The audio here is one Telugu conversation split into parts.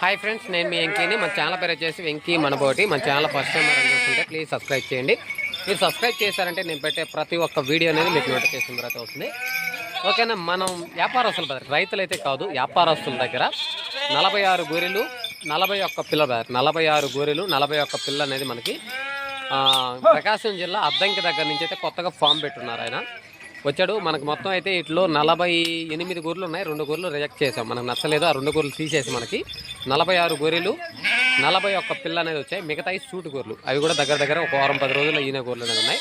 హాయ్ ఫ్రెండ్స్ నేను మీ వెంకీని. మన ఛానల్ పేరు వచ్చేసి వెంకీ మనబోటి. మన ఛానల్ ఫస్ట్ టైం మనం చూస్తుంటే ప్లీజ్ సబ్స్క్రైబ్ చేయండి. మీరు సబ్స్క్రైబ్ చేశారంటే నేను పెట్టే ప్రతి ఒక్క వీడియో అనేది మీకు నోటిఫికేషన్ తర్వాత వస్తుంది. ఓకేనా మనం వ్యాపారస్తుల దగ్గర రైతులైతే కాదు వ్యాపారస్తుల దగ్గర నలభై ఆరు గొర్రెలు నలభై ఒక్క పిల్ల బ్రదర్. నలభై ఆరు గొర్రెలు నలభై ఒక్క పిల్ల అనేది మనకి ప్రకాశం జిల్లా అద్దంకి దగ్గర నుంచి అయితే కొత్తగా ఫామ్ పెట్టున్నారు ఆయన. వచ్చాడు. మనకు మొత్తం అయితే ఇట్లో నలభై ఎనిమిది గొర్రెలు ఉన్నాయి. రెండు గొర్రెలు రిజెక్ట్ చేసాం మనకు నచ్చలేదు. ఆ రెండు గొర్రెలు తీసేసి మనకి నలభై ఆరు గొర్రెలు నలభై ఒక్క పిల్ల అనేది వచ్చాయి. మిగతాయి సూటు గొర్రెలు. అవి కూడా దగ్గర దగ్గర ఒక వారం పది రోజుల్లో ఈయన గొర్రెలు అనేది ఉన్నాయి.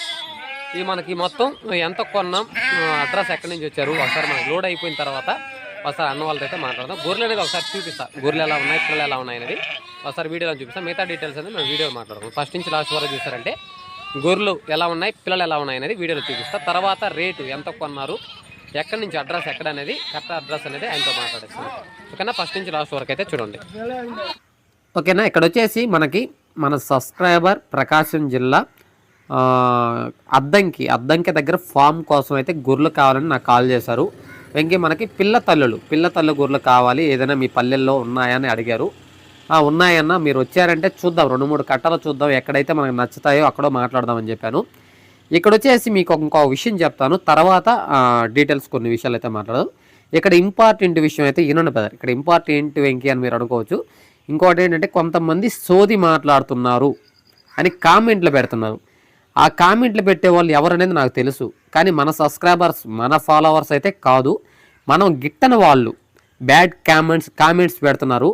ఇవి మనకి మొత్తం ఎంత కొన్నాం? అడ్రస్ ఎక్కడి నుంచి వచ్చారు? ఒకసారి మనకి లోడ్ అయిపోయిన తర్వాత ఒకసారి అన్న వాళ్ళతో అయితే మాట్లాడదాం. గొర్రెలు అనేది ఒకసారి చూపిస్తా. గొర్రెలు ఎలా ఉన్నాయి పిల్లలు ఎలా ఉన్నాయి అనేది. ఒకసారి వీడియోలో చూపిస్తాం. మిగతా డీటెయిల్స్ అనేది మనం వీడియో మాట్లాడదాం. ఫస్ట్ నుంచి లాస్ట్ వరకు చూసారంటే గొర్రెలు ఎలా ఉన్నాయి పిల్లలు ఎలా ఉన్నాయి అనేది వీడియోలో చూపిస్తా. తర్వాత రేటు ఎంత కొన్నారు ఎక్కడి నుంచి అడ్రస్ ఎక్కడ అనేది కరెక్ట్ అడ్రస్ అనేది ఆయనతో మాట్లాడేస్తాను ఓకేనా? ఫస్ట్ నుంచి లాస్ట్ వరకు అయితే చూడండి. ఓకేనా? ఇక్కడ వచ్చేసి మనకి మన సబ్స్క్రైబర్ ప్రకాశం జిల్లా అద్దంకి అద్దంకి దగ్గర ఫామ్ కోసం అయితే గొర్రెలు కావాలని నాకు కాల్ చేశారు. వెంకీ మనకి పిల్ల తల్లులు పిల్ల తల్లు గొర్రెలు కావాలి ఏదైనా మీ పల్లెల్లో ఉన్నాయని అడిగారు. ఉన్నాయన్న మీరు వచ్చారంటే చూద్దాం. రెండు మూడు కట్టలు చూద్దాం. ఎక్కడైతే మనకు నచ్చుతాయో అక్కడో మాట్లాడదామని చెప్పాను. ఇక్కడ వచ్చేసి మీకు ఇంకో విషయం చెప్తాను. తర్వాత డీటెయిల్స్ కొన్ని విషయాలు అయితే మాట్లాడదు. ఇక్కడ ఇంపార్టెంట్ విషయం అయితే ఈయనండి బ్రదర్. ఇక్కడ ఇంపార్టెంట్ వెంకీ అని మీరు అనుకోవచ్చు. ఇంకోటి ఏంటంటే కొంతమంది సోది మాట్లాడుతున్నారు అని కామెంట్లు పెడుతున్నారు. ఆ కామెంట్లు పెట్టే వాళ్ళు ఎవరనేది నాకు తెలుసు. కానీ మన సబ్స్క్రైబర్స్ మన ఫాలోవర్స్ అయితే కాదు. మనం గిట్టని వాళ్ళు బ్యాడ్ కామెంట్స్ కామెంట్స్ పెడుతున్నారు.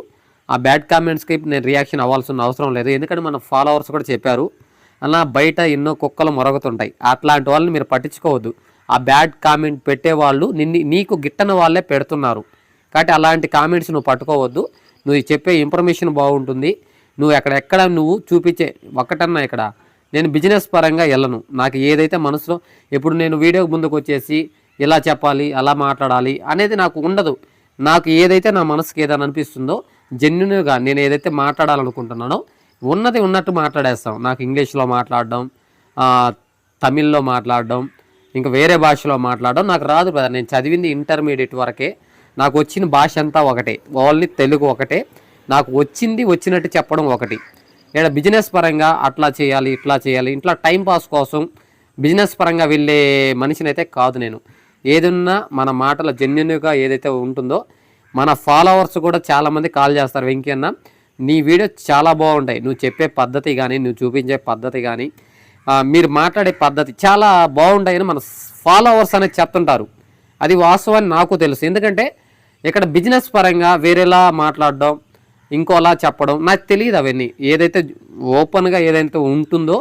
ఆ బ్యాడ్ కామెంట్స్కి నేను రియాక్షన్ అవ్వాల్సిన అవసరం లేదు. ఎందుకంటే మన ఫాలోవర్స్ కూడా చెప్పారు అలా బయట ఎన్నో కుక్కలు మొరగుతుంటాయి. అట్లాంటి వాళ్ళని మీరు పట్టించుకోవద్దు. ఆ బ్యాడ్ కామెంట్ పెట్టేవాళ్ళు నిన్ను నీకు గిట్టని వాళ్ళే పెడుతున్నారు. కాబట్టి అలాంటి కామెంట్స్ నువ్వు పట్టుకోవద్దు. నువ్వు చెప్పే ఇన్ఫర్మేషన్ బాగుంటుంది. నువ్వు ఎక్కడెక్కడ నువ్వు చూపించే ఒక్కటన్నా ఇక్కడ నేను బిజినెస్ పరంగా వెళ్ళను నాకు ఏదైతే మనసులో ఇప్పుడు నేను వీడియో ముందుకు వచ్చేసి ఇలా చెప్పాలి అలా మాట్లాడాలి అనేది నాకు ఉండదు. నాకు ఏదైతే నా మనసుకి ఏదైనా అనిపిస్తుందో జెన్యున్గా నేను ఏదైతే మాట్లాడాలనుకుంటున్నానో ఉన్నది ఉన్నట్టు మాట్లాడేస్తాం. నాకు ఇంగ్లీష్లో మాట్లాడడం తమిళ్ళో మాట్లాడడం ఇంకా వేరే భాషలో మాట్లాడడం నాకు రాదు కదా నేను చదివింది ఇంటర్మీడియట్ వరకే. నాకు వచ్చిన భాష అంతా ఒకటే. ఓన్లీ తెలుగు ఒకటే. నాకు వచ్చింది వచ్చినట్టు చెప్పడం ఒకటి. ఇక్కడ బిజినెస్ పరంగా అట్లా చేయాలి ఇట్లా చేయాలి. ఇట్లా టైం పాస్ కోసం బిజినెస్ పరంగా వెళ్ళే మనిషినైతే కాదు నేను. ఏదున్నా మన మాటల జెన్యున్గా ఏదైతే ఉంటుందో మన ఫాలోవర్స్ కూడా చాలామంది కాల్ చేస్తారు వెంకీ అన్న. నీ వీడియో చాలా బాగుంటాయి. నువ్వు చెప్పే పద్ధతి కానీ నువ్వు చూపించే పద్ధతి కానీ మీరు మాట్లాడే పద్ధతి చాలా బాగుంటాయని మన ఫాలోవర్స్ అనేది చెప్తుంటారు. అది వాస్తవాన్ని నాకు తెలుసు. ఎందుకంటే ఇక్కడ బిజినెస్ పరంగా వేరేలా మాట్లాడడం ఇంకోలా చెప్పడం నాకు తెలియదు అవన్నీ. ఏదైతే ఓపెన్గా ఏదైతే ఉంటుందో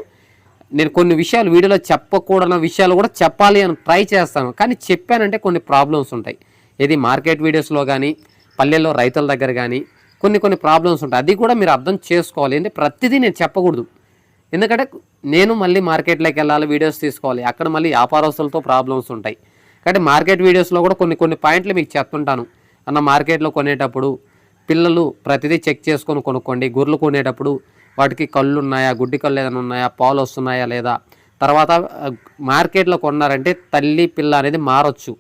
నేను కొన్ని విషయాలు వీడియోలో చెప్పకూడని విషయాలు కూడా చెప్పాలి అని ట్రై చేస్తాను. కానీ చెప్పానంటే కొన్ని ప్రాబ్లమ్స్ ఉంటాయి. ఇది మార్కెట్ వీడియోస్లో కానీ పల్లెల్లో రైతుల దగ్గర కానీ కొన్ని కొన్ని ప్రాబ్లమ్స్ ఉంటాయి. అది కూడా మీరు అర్థం చేసుకోవాలి. అంటే ప్రతిదీ నేను చెప్పకూడదు. ఎందుకంటే నేను మళ్ళీ మార్కెట్లోకి వెళ్ళాలి వీడియోస్ తీసుకోవాలి. అక్కడ మళ్ళీ వ్యాపారస్తులతో ప్రాబ్లమ్స్ ఉంటాయి. కాబట్టి మార్కెట్ వీడియోస్లో కూడా కొన్ని కొన్ని పాయింట్లు మీకు చెప్తుంటాను. అన్న మార్కెట్లో కొనేటప్పుడు పిల్లలు ప్రతిదీ చెక్ చేసుకొని కొనుక్కోండి. గొర్రెలు కొనేటప్పుడు వాటికి కళ్ళు ఉన్నాయా గుడ్డి కళ్ళు ఏదైనా ఉన్నాయా పాలు వస్తున్నాయా లేదా? తర్వాత మార్కెట్లో కొన్నారంటే తల్లి పిల్ల అనేది మారొచ్చు.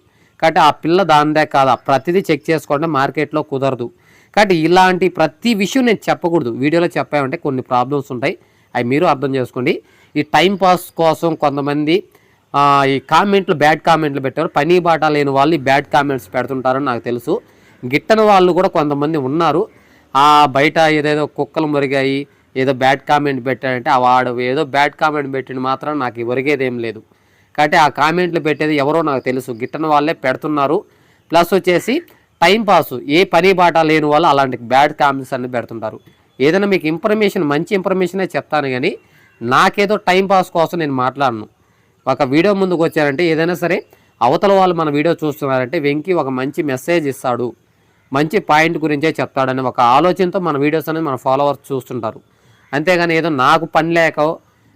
కాబట్టి ఆ పిల్ల దానిదే కాదా ప్రతిదీ చెక్ చేసుకోండి మార్కెట్లో కుదరదు. కాబట్టి ఇలాంటి ప్రతి విషయం నేను చెప్పకూడదు. వీడియోలో చెప్పామంటే కొన్ని ప్రాబ్లమ్స్ ఉంటాయి. అవి మీరు అర్థం చేసుకోండి. ఈ టైం పాస్ కోసం కొంతమంది ఈ కామెంట్లు బ్యాడ్ కామెంట్లు పెట్టారు పని బాట లేని వాళ్ళు బ్యాడ్ కామెంట్స్ పెడుతుంటారని నాకు తెలుసు. గిట్టని వాళ్ళు కూడా కొంతమంది ఉన్నారు. ఆ బయట ఏదేదో కుక్కలు మురిగాయి ఏదో బ్యాడ్ కామెంట్ పెట్టాడంటే ఆ వాడు ఏదో బ్యాడ్ కామెంట్ పెట్టిన మాత్రం నాకు ఒరిగేది ఏం లేదు. కాబట్టి ఆ కామెంట్లు పెట్టేది ఎవరో నాకు తెలుసు. గిట్టని వాళ్ళే పెడుతున్నారు. ప్లస్ వచ్చేసి టైంపాస్ ఏ పని బాట లేని వాళ్ళు అలాంటి బ్యాడ్ కామెంట్స్ అన్ని పెడుతుంటారు. ఏదైనా మీకు ఇన్ఫర్మేషన్ మంచి ఇన్ఫర్మేషనే చెప్తాను కానీ నాకేదో టైంపాస్ కోసం నేను మాట్లాడను. ఒక వీడియో ముందుకు వచ్చారంటే ఏదైనా సరే అవతల వాళ్ళు మన వీడియో చూస్తున్నారంటే వెంకీ ఒక మంచి మెసేజ్ ఇస్తాడు. మంచి పాయింట్ గురించే చెప్తాడని ఒక ఆలోచనతో మన వీడియోస్ అనేది మన ఫాలోవర్స్ చూస్తుంటారు. అంతేగాని ఏదో నాకు పని లేకో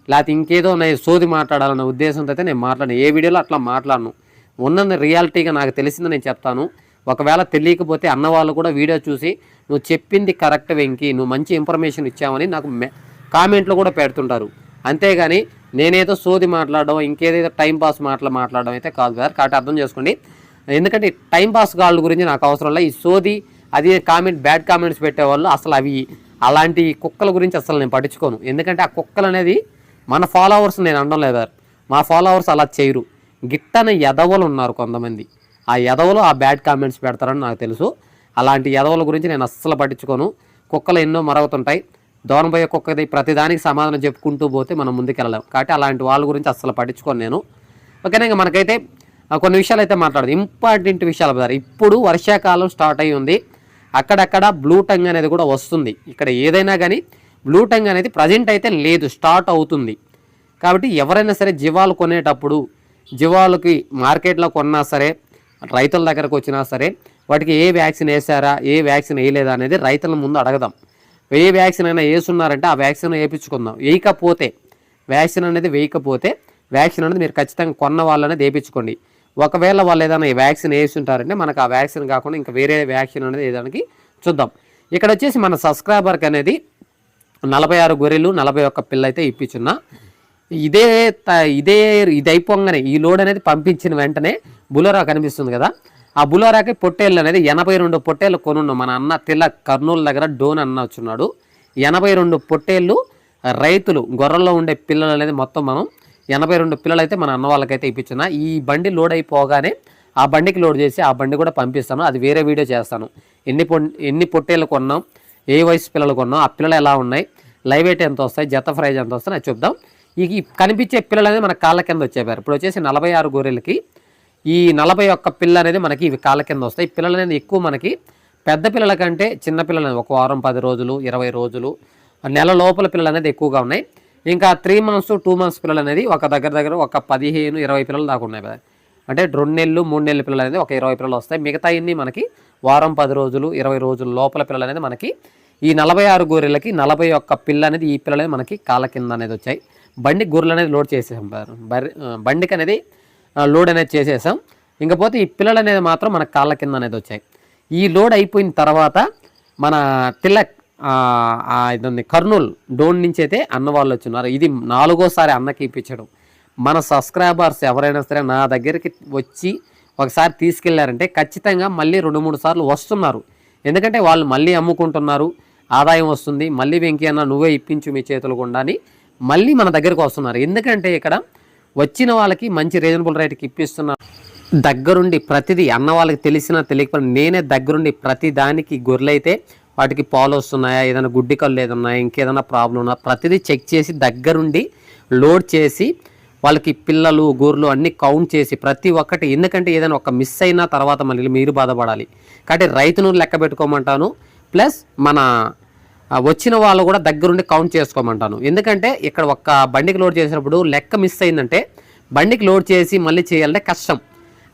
లేకపోతే ఇంకేదో నేను సోది మాట్లాడాలన్న ఉద్దేశంతో అయితే నేను మాట్లాడను. ఏ వీడియోలో అట్లా మాట్లాడను. ఉన్నది రియాలిటీగా నాకు తెలిసింది నేను చెప్తాను. ఒకవేళ తెలియకపోతే అన్న వాళ్ళు కూడా వీడియో చూసి నువ్వు చెప్పింది కరెక్ట్ వెంకి నువ్వు మంచి ఇన్ఫర్మేషన్ ఇచ్చావని నాకు మె- కామెంట్లు కూడా పెడుతుంటారు. అంతేగాని నేనేదో సోది మాట్లాడడం ఇంకేదేదో టైంపాస్ మాట్లా మాటలు మాట్లాడడం అయితే కాదు కదా కాబట్టి అర్థం చేసుకోండి. ఎందుకంటే టైంపాస్ పాస్ గురించి నాకు అవసరం లేదు. ఈ సోది అది కామెంట్ బ్యాడ్ కామెంట్స్ పెట్టేవాళ్ళు అసలు అవి అలాంటి కుక్కల గురించి అసలు నేను పట్టించుకోను. ఎందుకంటే ఆ కుక్కలు అనేది మన ఫాలోవర్స్ నేను అనడం లేదా? మా ఫాలోవర్స్ అలా చేయరు. గిట్టని ఎదవలు ఉన్నారు కొంతమంది. ఆ ఎదవలు ఆ బ్యాడ్ కామెంట్స్ పెడతారని నాకు తెలుసు. అలాంటి ఎదవల గురించి నేను అస్సలు పట్టించుకోను. కుక్కలు ఎన్నో మరగుతుంటాయి దోనబోయ కుక్కది ప్రతిదానికి సమాధానం చెప్పుకుంటూ పోతే మనం ముందుకెళ్ళలేం. కాబట్టి అలాంటి వాళ్ళ గురించి అస్సలు పట్టించుకోను నేను. ఓకేనా? ఇంకా మనకైతే ఆ, కొన్ని విషయాలు అయితే మాట్లాడదు. ఇంపార్టెంట్ విషయాలు బ్రదర్. ఇప్పుడు వర్షాకాలం స్టార్ట్ అయి ఉంది. అక్కడక్కడ బ్లూ టంగ్ అనేది కూడా వస్తుంది. ఇక్కడ ఏదైనా కానీ బ్లూ టంగ్ అనేది ప్రజెంట్ అయితే లేదు స్టార్ట్ అవుతుంది. కాబట్టి ఎవరైనా సరే జీవాలు కొనేటప్పుడు జీవాలకి మార్కెట్లో కొన్నా సరే రైతుల దగ్గరకు వచ్చినా సరే వాటికి ఏ వ్యాక్సిన్ వేసారా ఏ వ్యాక్సిన్ వేయలేదా అనేది రైతుల ముందు అడగదాం. ఏ వ్యాక్సిన్ అయినా వేసున్నారంటే ఆ వ్యాక్సిన్ వేయించుకుందాం. వేయకపోతే వ్యాక్సిన్ అనేది వేయకపోతే వ్యాక్సిన్ అనేది మీరు ఖచ్చితంగా కొన్న వాళ్ళనేది వేయించుకోండి. ఒకవేళ వాళ్ళు ఏదైనా వ్యాక్సిన్ వేసి ఉంటారంటే మనకు ఆ వ్యాక్సిన్ కాకుండా ఇంకా వేరే వ్యాక్సిన్ అనేది వేయడానికి చూద్దాం. ఇక్కడ వచ్చేసి మన సబ్స్క్రైబర్కి అనేది నలభై ఆరు గొర్రెలు నలభై ఒక్క పిల్ల అయితే ఇప్పించున్నా. ఇదే త- ఇదే ఇది అయిపోగానే ఈ లోడ్ అనేది పంపించిన వెంటనే బులోరా కనిపిస్తుంది కదా. ఆ బులోరాకి పొట్టేళ్ళు అనేది ఎనభై రెండు పొట్టేళ్ళు కొనున్నాం. మన అన్న తిల్ల కర్నూలు దగ్గర డోన్ అన్న వచ్చున్నాడు ఎనభై రెండు పొట్టేళ్ళు రైతులు గొర్రెల్లో ఉండే పిల్లలు అనేది మొత్తం మనం ఎనభై రెండు పిల్లలు అయితే మన అన్న వాళ్ళకైతే ఇప్పించిన ఈ బండి లోడ్ అయిపోగానే ఆ బండికి లోడ్ చేసి ఆ బండి కూడా పంపిస్తాను. అది వేరే వీడియో చేస్తాను. ఎన్ని పొ ఎన్ని పొట్టేళ్ళు కొన్నాం ఏ వయసు పిల్లలు కొన్నాం ఆ పిల్లలు ఎలా ఉన్నాయి లైవ్ వెయిట్ ఎంత వస్తాయి జత ప్రైజ్ ఎంత వస్తాయి అది చూద్దాం. ఈ కనిపించే పిల్లలు అనేది మన కాళ్ళ కింద వచ్చేవారు ఇప్పుడు వచ్చేసి నలభై ఆరు గొర్రెలకి ఈ నలభై ఒక్క పిల్ల అనేది మనకి ఇవి కాళ్ళ కింద వస్తాయి. పిల్లలు అనేది ఎక్కువ మనకి పెద్ద పిల్లల కంటే చిన్న పిల్లలు అనేది ఒక వారం పది రోజులు ఇరవై రోజులు నెల లోపల పిల్లలు అనేది ఎక్కువగా ఉన్నాయి. ఇంకా త్రీ మంత్స్ టూ మంత్స్ పిల్లలు అనేది ఒక దగ్గర దగ్గర ఒక పదిహేను ఇరవై పిల్లలు దాకా ఉన్నాయి కదా. అంటే రెండు నెలలు మూడు నెలల పిల్లలు అనేది ఒక ఇరవై పిల్లలు వస్తాయి. మిగతా ఇన్ని మనకి వారం పది రోజులు ఇరవై రోజుల లోపల పిల్లలు అనేది మనకి ఈ నలభై ఆరు గొర్రెలకి నలభై ఒక్క పిల్ల అనేది ఈ పిల్లలు అనేది మనకి కాళ్ళ కింద అనేది వచ్చాయి. బండి గొర్రెలు అనేది లోడ్ చేసేసాం బర్రె బండికి అనేది లోడ్ అనేది చేసేసాం. ఇంకపోతే ఈ పిల్లలు అనేది మాత్రం మన కాళ్ళ కింద అనేది వచ్చాయి. ఈ లోడ్ అయిపోయిన తర్వాత మన తిలక్ ఇది ఆ, కర్నూలు డోన్ నుంచి అయితే అన్న వాళ్ళు వచ్చిన్నారు ఇది నాలుగోసారి అన్నకి ఇప్పించడం. మన సబ్స్క్రైబర్స్ ఎవరైనా సరే నా దగ్గరికి వచ్చి ఒకసారి తీసుకెళ్ళారంటే ఖచ్చితంగా మళ్ళీ రెండు మూడు సార్లు వస్తున్నారు. ఎందుకంటే వాళ్ళు మళ్ళీ అమ్ముకుంటున్నారు ఆదాయం వస్తుంది మళ్ళీ వెంకీ అన్న నువ్వే ఇప్పించు మీ చేతులు గుండా మళ్ళీ మన దగ్గరకు వస్తున్నారు. ఎందుకంటే ఇక్కడ వచ్చిన వాళ్ళకి మంచి రీజనబుల్ రేట్కి ఇప్పిస్తున్నారు దగ్గరుండి ప్రతిదీ అన్న వాళ్ళకి తెలిసినా తెలియకపోయినా నేనే దగ్గరుండి ప్రతి దానికి గొర్రెలైతే వాటికి పాలు వస్తున్నాయా ఏదైనా గుడ్డి కళ్ళు ఏదన్నా ఇంకేదైనా ప్రాబ్లం ఉన్నా ప్రతిదీ చెక్ చేసి దగ్గరుండి లోడ్ చేసి వాళ్ళకి పిల్లలు గోర్లు అన్ని కౌంట్ చేసి ప్రతి ఒక్కటి ఎందుకంటే ఏదైనా ఒక మిస్ అయినా తర్వాత మళ్ళీ మీరు బాధపడాలి. కాబట్టి రైతును లెక్క పెట్టుకోమంటాను. ప్లస్ మన వచ్చిన వాళ్ళు కూడా దగ్గరుండి కౌంట్ చేసుకోమంటాను. ఎందుకంటే ఇక్కడ ఒక్క బండికి లోడ్ చేసినప్పుడు లెక్క మిస్ అయిందంటే బండికి లోడ్ చేసి మళ్ళీ చేయాలంటే కష్టం.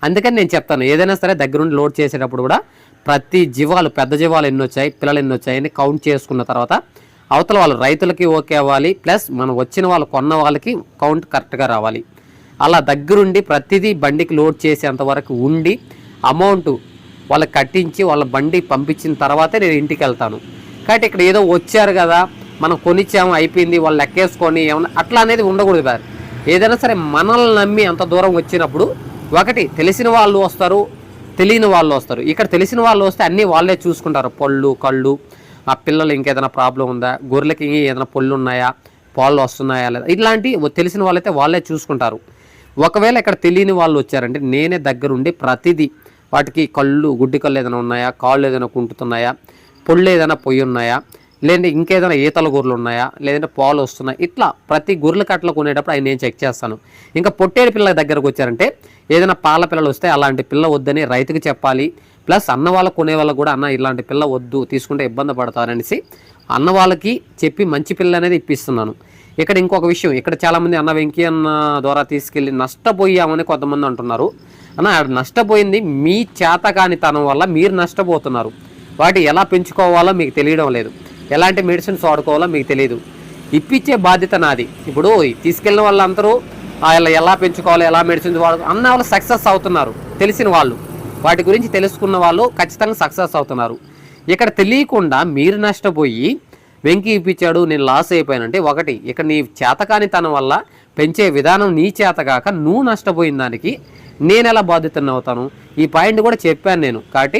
అందుకని నేను చెప్తాను ఏదైనా సరే దగ్గరుండి లోడ్ చేసేటప్పుడు కూడా ప్రతి జీవాలు పెద్ద జీవాలు ఎన్ని వచ్చాయి పిల్లలు ఎన్ని వచ్చాయని కౌంట్ చేసుకున్న తర్వాత అవతల వాళ్ళు రైతులకి ఓకే అవ్వాలి ప్లస్ మనం వచ్చిన వాళ్ళు కొన్న వాళ్ళకి కౌంట్ కరెక్ట్గా రావాలి. అలా దగ్గరుండి ప్రతిదీ బండికి లోడ్ చేసేంత వరకు ఉండి అమౌంట్ వాళ్ళకి కట్టించి వాళ్ళ బండి పంపించిన తర్వాతే నేను ఇంటికి వెళ్తాను కాబట్టి ఇక్కడ ఏదో వచ్చారు కదా మనం కొనిచ్చాము అయిపోయింది వాళ్ళు లెక్కేసుకొని ఏమన్నా అట్లా అనేది ఉండకూడదు బార్ ఏదైనా సరే మనల్ని నమ్మి అంత దూరం వచ్చినప్పుడు ఒకటి తెలిసిన వాళ్ళు వస్తారు తెలియని వాళ్ళు వస్తారు. ఇక్కడ తెలిసిన వాళ్ళు వస్తే అన్నీ వాళ్ళే చూసుకుంటారు. పళ్ళు కళ్ళు ఆ పిల్లలు ఇంకేదైనా ప్రాబ్లం ఉందా? గొర్రెలకి ఏదైనా పళ్ళు ఉన్నాయా? పాలు వస్తున్నాయా లేదా? ఇట్లాంటి తెలిసిన వాళ్ళైతే వాళ్ళే చూసుకుంటారు. ఒకవేళ ఇక్కడ తెలియని వాళ్ళు వచ్చారంటే నేనే దగ్గరుండి ప్రతిదీ వాటికి కళ్ళు గుడ్డి కళ్ళు ఏదైనా ఉన్నాయా? కాళ్ళు ఏదైనా కుంటుతున్నాయా? పొళ్ళు ఏదైనా పొయ్యి ఉన్నాయా? లేదంటే ఇంకేదైనా ఈతల గొర్రెలు ఉన్నాయా? లేదంటే పాలు వస్తున్నాయా? ఇట్లా ప్రతి గొర్రెల కట్టలు కొనేటప్పుడు అవి నేను చెక్ చేస్తాను. ఇంకా పొట్టేడు పిల్లల దగ్గరకు వచ్చారంటే ఏదైనా పాల పిల్లలు వస్తే అలాంటి పిల్ల వద్దని రైతుకి చెప్పాలి. ప్లస్ అన్న వాళ్ళ కొనే వాళ్ళకు కూడా అన్న ఇలాంటి పిల్ల వద్దు తీసుకుంటే ఇబ్బంది పడతారనేసి అన్న వాళ్ళకి చెప్పి మంచి పిల్ల అనేది ఇప్పిస్తున్నాను. ఇక్కడ ఇంకొక విషయం ఇక్కడ చాలామంది అన్న వెంకీ అన్న ద్వారా తీసుకెళ్ళి నష్టపోయామని కొంతమంది అంటున్నారు. అన్న నష్టపోయింది మీ చేతకానితనం వల్ల మీరు నష్టపోతున్నారు. వాటి ఎలా పెంచుకోవాలో మీకు తెలియడం లేదు. ఎలాంటి మెడిసిన్స్ వాడుకోవాలో మీకు తెలియదు ఇప్పించే బాధ్యత నాది. ఇప్పుడు తీసుకెళ్ళిన వాళ్ళందరూ ఎలా పెంచుకోవాలి ఎలా మెడిసిన్స్ వాడుకో అన్న వాళ్ళు సక్సెస్ అవుతున్నారు తెలిసిన వాళ్ళు. వాటి గురించి తెలుసుకున్న వాళ్ళు ఖచ్చితంగా సక్సెస్ అవుతున్నారు. ఇక్కడ తెలియకుండా మీరు నష్టపోయి వెంకి ఇప్పించాడు నేను లాస్ అయిపోయానంటే ఒకటి ఇక్కడ నీ చేతకానితనం వల్ల పెంచే విధానం నీ చేత కాక నువ్వు నష్టపోయిన దానికి నేను ఎలా బాధ్యతను అవుతాను? ఈ పాయింట్ కూడా చెప్పాను నేను. కాబట్టి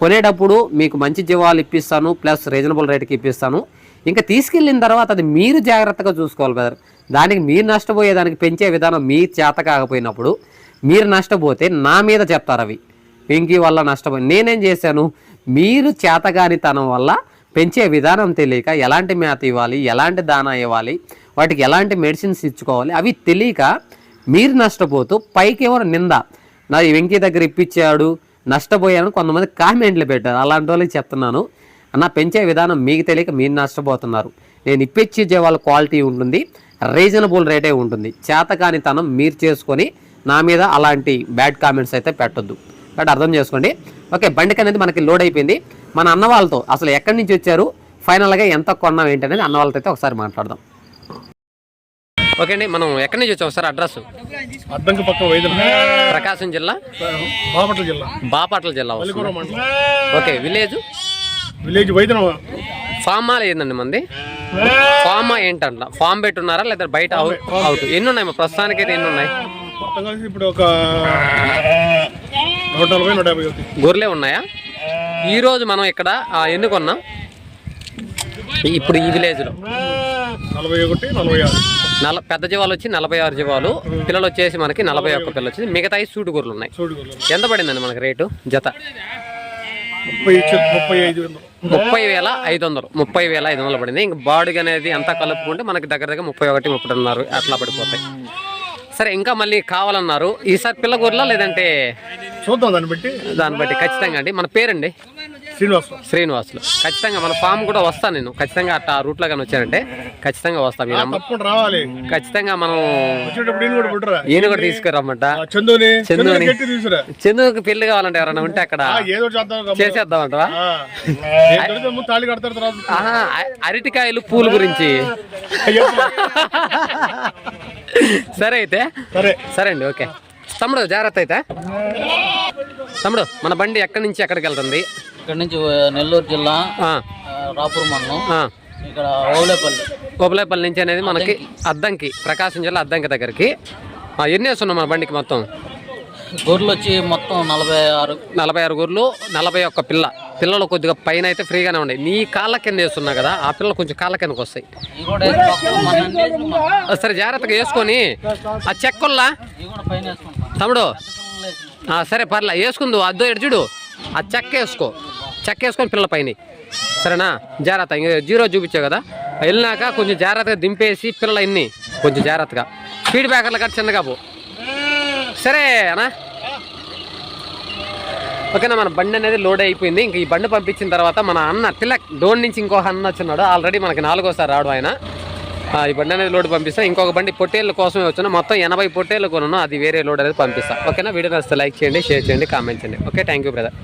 కొనేటప్పుడు మీకు మంచి జీవాలు ఇప్పిస్తాను ప్లస్ రీజనబుల్ రేట్కి ఇప్పిస్తాను. ఇంకా తీసుకెళ్ళిన తర్వాత అది మీరు జాగ్రత్తగా చూసుకోవాలి బ్రదర్. దానికి మీరు నష్టపోయేదానికి పెంచే విధానం మీ చేత కాకపోయినప్పుడు మీరు నష్టపోతే నా మీద చెప్తారు అవి. వెంకీ వల్ల నష్టపోయి నేనేం చేశాను? మీరు చేతగానితనం వల్ల పెంచే విధానం తెలియక ఎలాంటి మేత ఇవ్వాలి ఎలాంటి దానా ఇవ్వాలి వాటికి ఎలాంటి మెడిసిన్స్ ఇచ్చుకోవాలి అవి తెలియక మీరు నష్టపోతూ పైకి ఎవరు నింద. నా వెంకీ దగ్గర ఇప్పించాడు నష్టపోయాను కొంతమంది కామెంట్లు పెట్టారు. అలాంటి వాళ్ళకి చెప్తున్నాను. అన్న పెంచే విధానం మీకు తెలియక మీరు నష్టపోతున్నారు. నేను ఇప్పించే వాళ్ళ క్వాలిటీ ఉంటుంది రీజనబుల్ రేటే ఉంటుంది. చేతకానితనం మీరు చేసుకొని నా మీద అలాంటి బ్యాడ్ కామెంట్స్ అయితే పెట్టొద్దు. బట్ అర్థం చేసుకోండి. ఓకే బండికి అనేది మనకి లోడ్ అయిపోయింది. మన అన్న వాళ్ళతో అసలు ఎక్కడి నుంచి వచ్చారు? ఫైనల్గా ఎంత కొన్నాం ఏంటనేది అన్న వాళ్ళతో అయితే ఒకసారి మాట్లాడదాం. ఓకే అండి మనం ఎక్కడి నుంచి వచ్చాం సార్? అడ్రస్? పక్క ప్రకాశం జిల్లా? బాపట్ల జిల్లా. బాపట్ల జిల్లా ఓకే విలేజ్? విలేజ్ వైద్యం ఫామా ఏందండి మంది? ఫామా ఏంటంట? ఫామ్ పెట్టున్నారా లేదా బయట అవుట్ ఎన్ని ఉన్నాయి? మా ప్రస్తుతానికి అయితే ఎన్ని ఉన్నాయి ఇప్పుడు ఒక నూట నలభై నూట యాభై అవుతుంది గొర్రెలే ఉన్నాయా? ఈ రోజు మనం ఇక్కడ ఎన్ని కొన్నాం? ఇప్పుడు ఈ విలేజ్లో. ఆరు. నల పెద్ద జీవాలు వచ్చి నలభై ఆరు జీవాలు. పిల్లలు వచ్చేసి మనకి నలభై ఒక్క పిల్లలు వచ్చింది. మిగతా సూటు గొర్రెలు ఉన్నాయి. ఎంత పడిందండి మనకి రేటు? జత? ముప్పై వేల ఐదు వందలు. ముప్పై వేల ఐదు వందలు పడింది. ఇంక బాడుగ అనేది అంతా కలుపుకుంటే మనకి దగ్గర దగ్గర ముప్పై ఒకటి ముప్పై ఉన్నారు అట్లా పడిపోతాయి. సరే ఇంకా మళ్ళీ కావాలన్నారు. ఈసారి పిల్ల గొర్రెలా లేదంటే? చూద్దాం దాన్ని బట్టి. దాన్ని బట్టి ఖచ్చితంగా అండి. మన పేరండి? శ్రీనివాసం శ్రీనివాసులు. ఖచ్చితంగా మన ఫామ్ కూడా వస్తాను నేను. ఖచ్చితంగా అట్లా రూట్లో కానీ వచ్చానంటే ఖచ్చితంగా వస్తాను రావాలి. ఖచ్చితంగా మనం ఈయన కూడా తీసుకురమ్మంట. చందుని. చందుని. చందుకు పెళ్ళి కావాలంటే ఎవరైనా ఉంటే అక్కడ అ- అరటికాయలు పూలు గురించి. సరే అయితే? సరే. సరే అండి ఓకే. తమ్ముడు జాగ్రత్త అయితే. తమ్ముడు మన బండి ఎక్కడి నుంచి ఎక్కడికి వెళ్తుంది? ఇక్కడ నుంచి నెల్లూరు జిల్లా రాపూర్ మండలం. ఇక్కడ ఓలేపల్లి కోపలేపల్లి నుంచి అనేది మనకి అద్దంకి. ప్రకాశం జిల్లా అద్దంకి దగ్గరికి. ఆ, ఎన్ని వేస్తున్నాం మన బండికి మొత్తం? గొర్రెలు వచ్చి మొత్తం నలభై ఆరు. నలభై ఆరు గొర్రెలు నలభై ఒక్క పిల్ల. పిల్లలు కొద్దిగా పైన అయితే ఫ్రీగానే ఉన్నాయి. నీ కాళ్ళ కింద వేస్తున్నా కదా ఆ పిల్లలు కొంచెం కాళ్ళ కిందకి వస్తాయి. అన్ని సరే జాగ్రత్తగా వేసుకొని ఆ చెక్కుల్లా? తమ్ముడు సరే పర్లే వేసుకుందు అద్దో ఎడుచుడు ఆ చెక్క వేసుకో. చెక్క వేసుకొని పిల్లల పైన. సరేనా? జాగ్రత్త ఇంక జీరో చూపించావు కదా? వెళ్ళినాక కొంచెం జాగ్రత్తగా దింపేసి పిల్లల ఇన్ని. కొంచెం జాగ్రత్తగా. స్పీడ్ బ్రేకర్లు కట్టి చిన్నగా పో. సరే అనా ఓకేనా మన బండి అనేది లోడ్ అయిపోయింది. ఇంక ఈ బండి పంపించిన తర్వాత మన అన్న తిలక్ డోన్ నుంచి ఇంకో అన్న వచ్చినాడు. ఆల్రెడీ మనకి నాలుగోసారి రాడు ఆయన. ఆ, ఈ బండి అనేది లోడ్ పంపిస్తాను ఇంకొక బండి పొట్టేళ్ళ కోసమే వచ్చాను మొత్తం ఎనభై పొట్టేళ్ళు కొన్నాను అది వేరే లోడ్ అనేది పంపిస్తాను ఓకేనా వీడియో నచ్చితే లైక్ చేయండి షేర్ చేయండి కామెంట్ చేయండి. Okay thank you brother